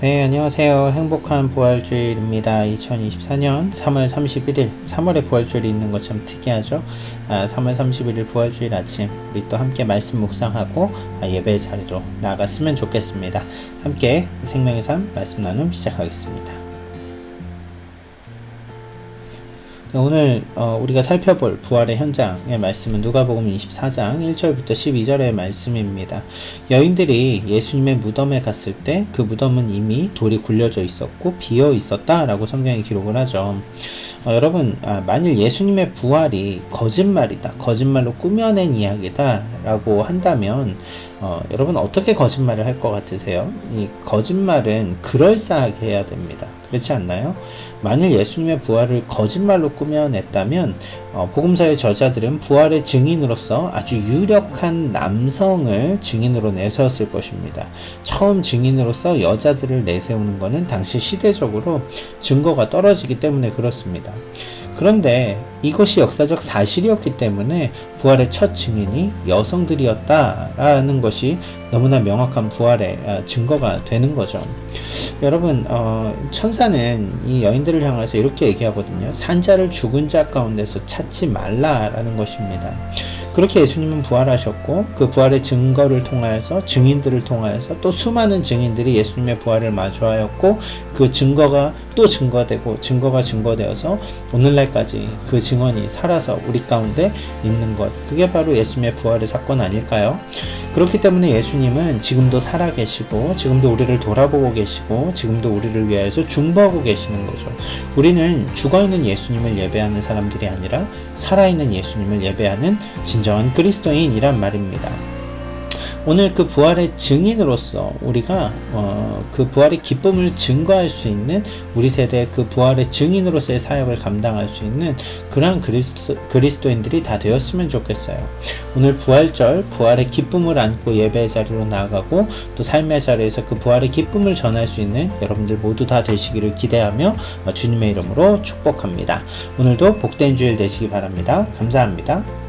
네, 안녕하세요. 행복한 부활주일입니다. 2024년 3월 31일, 3월에 부활주일이 있는 것 참 특이하죠. 아, 3월 31일 부활주일 아침, 우리 또 함께 말씀 묵상하고 아, 예배 자리로 나갔으면 좋겠습니다. 함께 생명의 삶 말씀 나눔 시작하겠습니다. 오늘 어, 우리가 살펴볼 부활의 현장의 말씀은 누가복음 24장 1절부터 12절의 말씀입니다. 여인들이 예수님의 무덤에 갔을 때 그 무덤은 이미 돌이 굴려져 있었고 비어 있었다라고 성경이 기록을 하죠. 어, 여러분 아, 만일 예수님의 부활이 거짓말이다, 거짓말로 꾸며낸 이야기다라고 한다면 어, 여러분 어떻게 거짓말을 할 것 같으세요? 이 거짓말은 그럴싸하게 해야 됩니다. 그렇지 않나요? 만일 예수님의 부활을 거짓말로 꾸며냈다면 어, 복음서의 저자들은 부활의 증인으로서 아주 유력한 남성을 증인으로 내세웠을 것입니다. 처음 증인으로서 여자들을 내세우는 것은 당시 시대적으로 증거가 떨어지기 때문에 그렇습니다. 그런데 이것이 역사적 사실이었기 때문에 부활의 첫 증인이 여성들이었다라는 것이 너무나 명확한 부활의 아, 증거가 되는 거죠. 여러분, 어, 천사는 이 여인들을 향해서 이렇게 얘기하거든요. 산자를 죽은 자 가운데서 찾지 말라라는 것입니다. 그렇게 예수님은 부활하셨고 그 부활의 증거를 통하여서 증인들을 통하여서 또 수많은 증인들이 예수님의 부활을 마주하였고 그 증거가 또 증거되고 증거가 증거되어서 오늘날까지 그 증언이 살아서 우리 가운데 있는 것 그게 바로 예수님의 부활의 사건 아닐까요? 그렇기 때문에 예수님은 지금도 살아 계시고 지금도 우리를 돌아보고 계시고 지금도 우리를 위하여서 중보하고 계시는 거죠. 우리는 죽어 있는 예수님을 예배하는 사람들이 아니라 살아 있는 예수님을 예배하는 진정한 그리스도인이란 말입니다. 오늘 그 부활의 증인으로서 우리가 어, 그 부활의 기쁨을 증거할 수 있는 우리 세대 그 부활의 증인으로서의 사역을 감당할 수 있는 그러한 그리스도, 그리스도인들이 다 되었으면 좋겠어요. 오늘 부활절 부활의 기쁨을 안고 예배 자리로 나아가고 또 삶의 자리에서 그 부활의 기쁨을 전할 수 있는 여러분들 모두 다 되시기를 기대하며 어, 주님의 이름으로 축복합니다. 오늘도 복된 주일 되시기 바랍니다. 감사합니다.